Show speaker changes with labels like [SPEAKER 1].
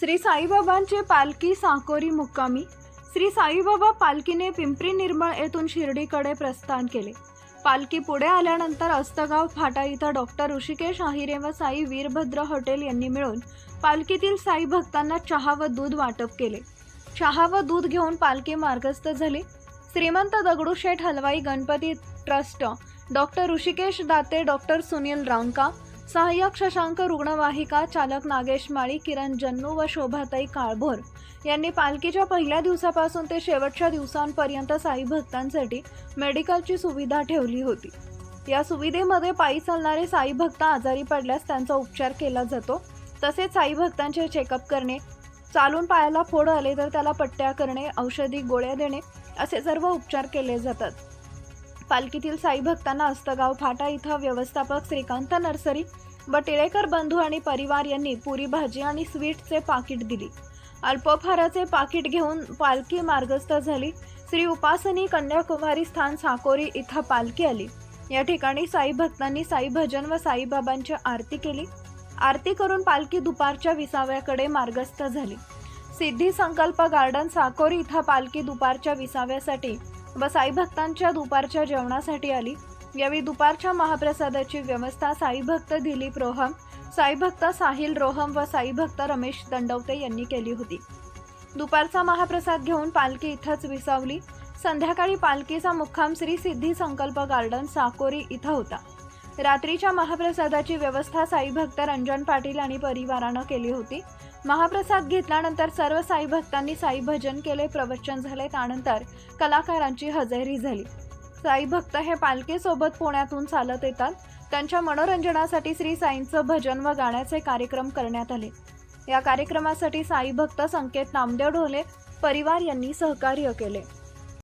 [SPEAKER 1] श्री साईबाबांचे पालखी साकोरी मुक्कामी. श्री साईबाबा पालखीने पिंपरी निर्मळ येथून शिर्डीकडे प्रस्थान केले. पालखी पुढे आल्यानंतर अस्तगाव फाटा इथं डॉक्टर ऋषिकेश आहिरे व साई वीरभद्र हॉटेल यांनी मिळून पालखीतील साई भक्तांना चहा व दूध वाटप केले. चहा व दूध घेऊन पालखी मार्गस्थ झाली. Shrimant Dagdusheth Halwai Ganpati trust doctor Hrishikesh Date doctor Sunil Ranka सहाय्यक शशांक रुग्णवाहिका चालक नागेश माळी किरण जन्नू व शोभाताई काळभोर यांनी पालखीच्या पहिल्या दिवसापासून ते शेवटच्या दिवसांपर्यंत साई भक्तांसाठी मेडिकलची सुविधा ठेवली होती. या सुविधेमध्ये पायी चालणारे साई भक्त आजारी पडल्यास त्यांचा उपचार केला जातो. तसेच साई भक्तांचे चेकअप करणे चालून पायाला फोड आले तर त्याला पट्ट्या करणे औषधी गोळ्या देणे असे सर्व उपचार केले जातात. पालखीतील साई भक्तांना अस्तगाव फाटा इथं व्यवस्थापक श्रीकांत नर्सरी व टिळेकर बंधू आणि परिवार यांनी पुरी भाजी आणि स्वीटचे पाकिट दिली. अल्पोपहाराचे पाकिट घेऊन पालखी मार्गस्थ झाली. श्री उपासनी कन्याकुमारी स्थान साकोरी इथं पालखी आली. या ठिकाणी साई भक्तांनी साई भजन व साईबाबांची आरती केली. आरती करून पालखी दुपारच्या विसाव्याकडे मार्गस्थ झाली. सिद्धी संकल्प गार्डन साकोरी इथं पालखी दुपारच्या विसाव्यासाठी व साईभक्तांच्या दुपारच्या जेवणासाठी आली. यावेळी दुपारच्या महाप्रसादाची व्यवस्था साईभक्त दिलीप रोहम साईभक्त साहिल रोहम व साईभक्त रमेश दंडवते यांनी केली होती. दुपारचा महाप्रसाद घेऊन पालखी इथंच विसावली. संध्याकाळी पालखीचा मुक्काम श्री सिद्धी संकल्प गार्डन साकोरी इथं होता. रात्रीच्या महाप्रसादाची व्यवस्था साई भक्त रंजन पाटील आणि परिवारानं केली होती. महाप्रसाद घेतल्यानंतर सर्व साई भक्तांनी साई भजन केले प्रवचन झाले त्यानंतर कलाकारांची हजेरी झाली. साई भक्त हे पालखीसोबत पुण्यातून चालत येतात. त्यांच्या मनोरंजनासाठी श्री साईंचं भजन व गाण्याचे कार्यक्रम करण्यात आले. या कार्यक्रमासाठी साई भक्त संकेत नामदेव ढोले परिवार यांनी सहकार्य केले.